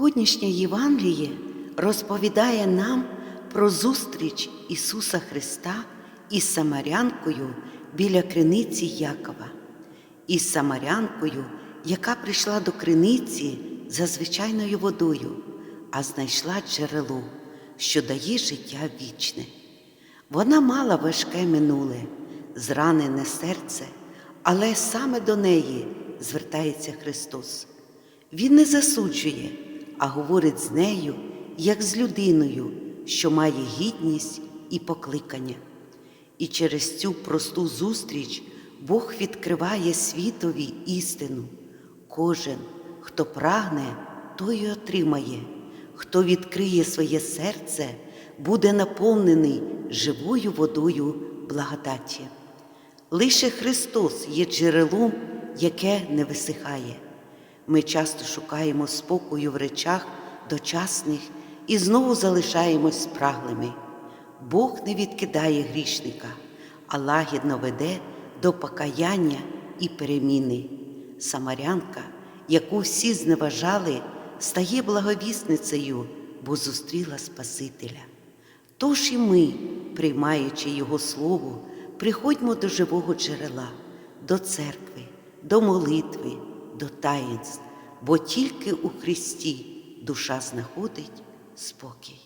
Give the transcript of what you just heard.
Сьогоднішнє Євангеліє розповідає нам про зустріч Ісуса Христа із Самарянкою біля криниці Якова, із Самарянкою, яка прийшла до криниці за звичайною водою, а знайшла джерело, що дає життя вічне. Вона мала важке минуле, зранене серце, але саме до неї звертається Христос. Він не засуджує, а говорить з нею, як з людиною, що має гідність і покликання. І через цю просту зустріч Бог відкриває світові істину. Кожен, хто прагне, той і отримає, хто відкриє своє серце, буде наповнений живою водою благодаті. Лише Христос є джерелом, яке не висихає. Ми часто шукаємо спокою в речах дочасних і знову залишаємось спраглими. Бог не відкидає грішника, а лагідно веде до покаяння і переміни. Самарянка, яку всі зневажали, стає благовісницею, бо зустріла Спасителя. Тож і ми, приймаючи Його Слово, приходьмо до живого джерела, до церкви, до молитви, до таїнств, бо тільки у Христі душа знаходить спокій.